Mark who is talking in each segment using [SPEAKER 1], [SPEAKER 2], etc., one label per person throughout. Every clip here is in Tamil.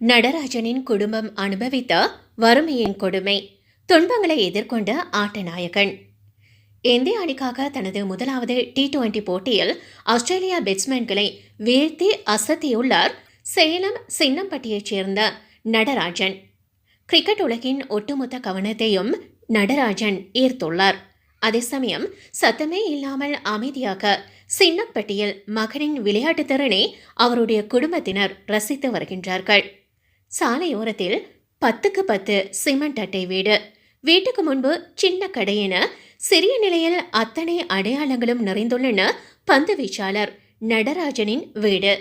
[SPEAKER 1] நடராஜனின் குடும்பம் அனுபவித்த வறுமையின் கொடுமை துன்பங்களை எதிர்கொண்ட ஆட்டநாயகன். இந்திய அணிக்காக தனது முதலாவது டி டுவெண்டி போட்டியில் ஆஸ்திரேலியா பேட்ஸ்மேன்களை வீழ்த்தி அசத்தியுள்ளார் சேலம் சின்னம்பட்டியைச் சேர்ந்த நடராஜன். கிரிக்கெட் உலகின் ஒட்டுமொத்த கவனத்தையும் நடராஜன் ஈர்த்துள்ளார். அதே சமயம் சத்தமே இல்லாமல் அமைதியாக சின்னப்பட்டியில் மகனின் விளையாட்டு திறனை அவருடைய குடும்பத்தினர் ரசித்து வருகின்றார்கள். சாலையோரத்தில் பத்துக்கு பத்து சிமெண்ட் அட்டை வீடு. வீட்டுக்கு முன்பு சின்ன கடையென சிறிய நிலையில் அத்தனை அடையாளங்களும் நிறைந்துள்ளன பந்து வீச்சாளர் நடராஜனின் வீடு.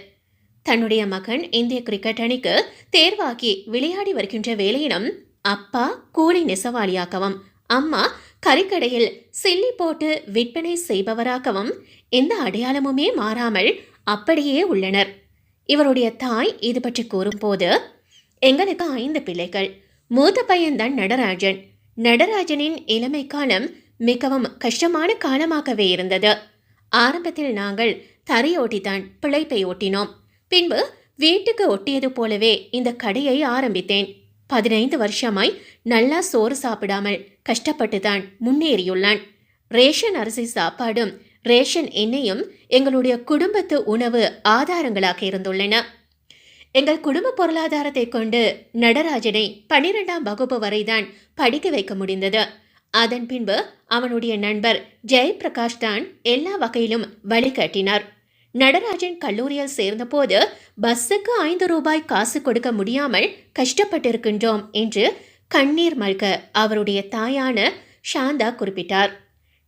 [SPEAKER 1] தன்னுடைய மகன் இந்திய கிரிக்கெட் அணிக்கு தேர்வாகி விளையாடி வருகின்ற வேலையிடம் அப்பா கூலி நெசவாளியாகவும் அம்மா கறிக்கடையில் சில்லி போட்டு விற்பனை செய்பவராகவும் எந்த அடையாளமுமே மாறாமல் அப்படியே உள்ளனர். இவருடைய தாய் இது பற்றி கூறும்போது எங்களுக்கு ஐந்து பிள்ளைகள். மூத்த பையன்தான் நடராஜன். நடராஜனின் இளமை காலம் மிகவும் கஷ்டமான காலமாகவே இருந்தது. ஆரம்பத்தில் நாங்கள் தரையோட்டித்தான் பிழைப்பை ஓட்டினோம். பின்பு வீட்டுக்கு ஒட்டியது போலவே இந்த கடையை ஆரம்பித்தேன். பதினைந்து வருஷமாய் நல்லா சோறு சாப்பிடாமல் கஷ்டப்பட்டு தான் முன்னேறியுள்ளான். ரேஷன் அரிசி சாப்பாடும் ரேஷன் எண்ணெயும் எங்களுடைய குடும்பத்து உணவு ஆதாரங்களாக இருந்துள்ளன. எங்கள் குடும்ப பொருளாதாரத்தை கொண்டு நடராஜனை பனிரெண்டாம் வகுப்பு வரைதான் படிக்க வைக்க முடிந்தது. அதன் பின்பு அவனுடைய நண்பர் ஜெயபிரகாஷ் தான் எல்லா வகையிலும் வழிகாட்டினார் நடராஜன் கல்லூரியில் சேர்ந்தபோது பஸ்ஸுக்கு ஐந்து ரூபாய் காசு கொடுக்க முடியாமல் கஷ்டப்பட்டிருக்கின்றோம் என்று கண்ணீர் மல்க அவருடைய தாயான சாந்தா குறிப்பிட்டார்.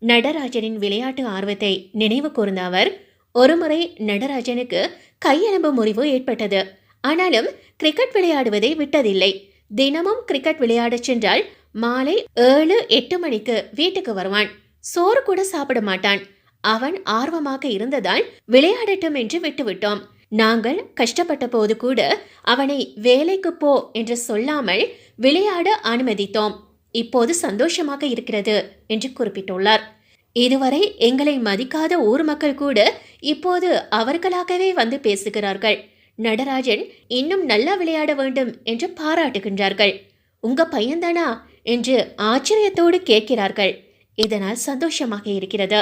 [SPEAKER 1] நடராஜனின் விளையாட்டு ஆர்வத்தை நினைவு கூர்ந்த அவர் ஒருமுறை நடராஜனுக்கு கையெலும்பு முறிவு ஏற்பட்டது. ஆனாலும் கிரிக்கெட் விளையாடுவதை விட்டதில்லை. தினமும் கிரிக்கெட் விளையாடச் சென்றால் மாலை ஏழு எட்டு மணிக்கு வீட்டுக்கு வருவான். சோறு கூட சாப்பிட மாட்டான். அவன் ஆர்வமாக இருந்ததால் விளையாடட்டும் என்று விட்டுவிட்டோம். நாங்கள் கஷ்டப்பட்ட போது கூட அவனை வேலைக்கு போ என்று சொல்லாமல் விளையாட அனுமதித்தோம். இப்போது சந்தோஷமாக இருக்கிறது என்று குறிப்பிட்டுள்ளார். இதுவரை எங்களை மதிக்காத ஊர் மக்கள் கூட இப்போது அவர்களாகவே வந்து பேசுகிறார்கள். நடராஜன் இன்னும் நல்லா விளையாட வேண்டும் என்று பாராட்டுகின்றார்கள். உங்க பையன்தானா? என்று ஆச்சரியத்தோடு கேட்கிறார்கள். இதனால் சந்தோஷமாக இருக்கிறது.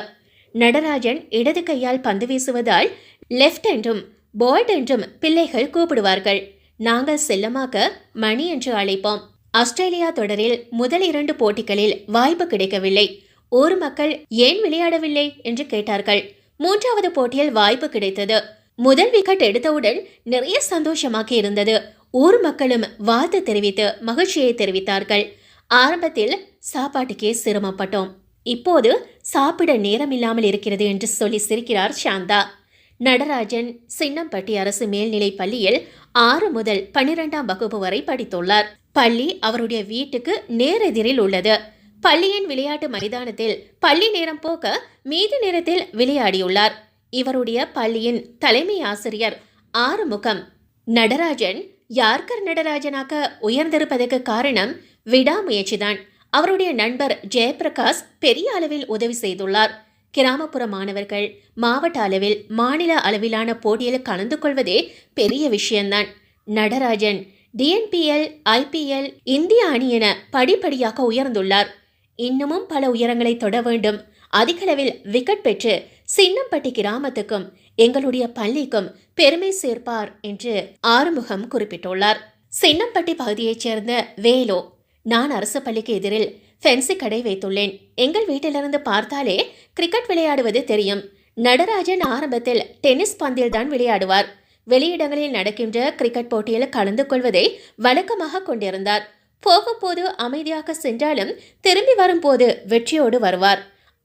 [SPEAKER 1] நடராஜன் இடது கையால் பந்து வீசுவதால் லெஃப்ட் என்றும் போல்ட் என்றும் பிள்ளைகள் கூப்பிடுவார்கள். நாங்கள் செல்லமாக மணி என்று அழைப்போம். ஆஸ்திரேலியா தொடரில் முதல் இரண்டு போட்டிகளில் வாய்ப்பு கிடைக்கவில்லை. ஊர் மக்கள் ஏன் விளையாடவில்லை? என்று கேட்டார்கள். மூன்றாவது போட்டியில் வாய்ப்பு கிடைத்தது. முதல் விக்கெட் எடுத்தவுடன் நிறைய சந்தோஷமாக இருந்தது ஊர் மக்களும் வாழ்த்து தெரிவித்து மகிழ்ச்சியை தெரிவித்தார்கள். ஆரம்பத்தில் சாப்பாட்டுக்கே சிரமப்பட்டோம். இப்போது சாப்பிட நேரம் இல்லாமல் இருக்கிறது என்று சொல்லி சிரிக்கிறார் சாந்தா. நடராஜன் சின்னம்பட்டி அரசு மேல்நிலை பள்ளியில் ஆறு முதல் பன்னிரெண்டாம் வகுப்பு வரை படித்துள்ளார். பள்ளி அவருடைய வீட்டுக்கு நேரெதிரில் உள்ளது. பள்ளியின் விளையாட்டு மைதானத்தில் பள்ளி நேரம் போக்க மீதி நேரத்தில் விளையாடியுள்ளார். இவருடைய பள்ளியின் தலைமை ஆசிரியர். ஆறுமுகம். நடராஜன் யார்கர் நடராஜனாக உயர்ந்திருப்பதற்கு காரணம் விடாமுயற்சிதான். அவருடைய நண்பர் ஜெயபிரகாஷ் பெரிய அளவில் உதவி செய்துள்ளார். கிராமப்புற மாணவர்கள் மாவட்ட அளவில் மாநில அளவிலான போட்டியில் கலந்து கொள்வதே பெரிய விஷயம்தான். நடராஜன் டிஎன்பிஎல் ஐபிஎல் இந்திய அணி என படிப்படியாக உயர்ந்துள்ளார். இன்னமும் பல உயரங்களை தொட வேண்டும். அதிகளவில் விக்கெட் பெற்று சின்னம்பட்டி கிராமத்துக்கும் எங்களுடைய பள்ளிக்கும் பெருமை சேர்ப்பார் என்று ஆறுமுகம் குறிப்பிட்டுள்ளார். சின்னம்பட்டி பகுதியைச் சேர்ந்த வேலோ நான் அரசு பள்ளிக்கு எதிரில் ஃபென்சி கடை வைத்துள்ளேன். எங்கள் வீட்டிலிருந்து பார்த்தாலே கிரிக்கெட் விளையாடுவது தெரியும். நடராஜன் ஆரம்பத்தில் டென்னிஸ் பந்தில் தான் விளையாடுவார். வெளியிடங்களில் நடக்கின்ற கிரிக்கெட் போட்டியில் கலந்து கொள்வதை வழக்கமாக கொண்டிருந்தார். போகும்போது அமைதியாக சென்றாலும் திரும்பி வரும்போது வெற்றியோடு வருவார்.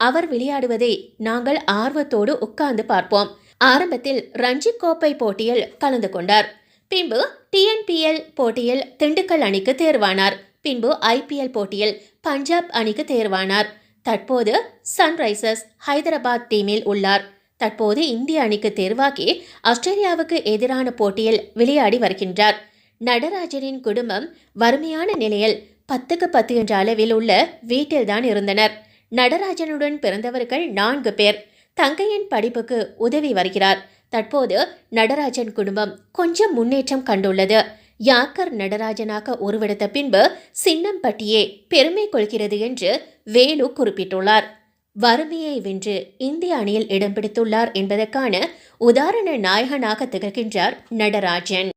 [SPEAKER 1] அவர் விளையாடுவதை நாங்கள் ஆர்வத்தோடு உட்கார்ந்து பார்ப்போம். ஆரம்பத்தில் ரஞ்சி கோப்பை போட்டியில் கலந்து கொண்டார். பின்பு டிஎன்பிஎல் போட்டியில் திண்டுக்கல் அணிக்கு தேர்வானார். பின்பு ஐபிஎல் போட்டியில் பஞ்சாப் அணிக்கு தேர்வானார். தற்போது சன்ரைசர்ஸ் ஹைதராபாத் டீமில் உள்ளார். தற்போது இந்திய அணிக்கு தேர்வாகி ஆஸ்திரேலியாவுக்கு எதிரான போட்டியில் விளையாடி வருகின்றார். நடராஜனின் குடும்பம் வறுமையான நிலையில் பத்துக்கு பத்து என்ற அளவில் உள்ள வீட்டில்தான் இருந்தனர். நடராஜனுடன் பிறந்தவர்கள் நான்கு பேர். தங்கையின் படிப்புக்கு உதவி வருகிறார். தற்போது நடராஜன் குடும்பம் கொஞ்சம் முன்னேற்றம் கண்டுள்ளது. யாக்கர் நடராஜனாக உருவெடுத்த பின்பு சின்னம்பட்டியே பெருமை கொள்கிறது என்று வேலு குறிப்பிட்டுள்ளார். வறுமையை வென்று இந்திய அணியில் இடம் பிடித்துள்ளார் என்பதற்கான உதாரண நாயகனாக திகழ்கின்றார் நடராஜன்.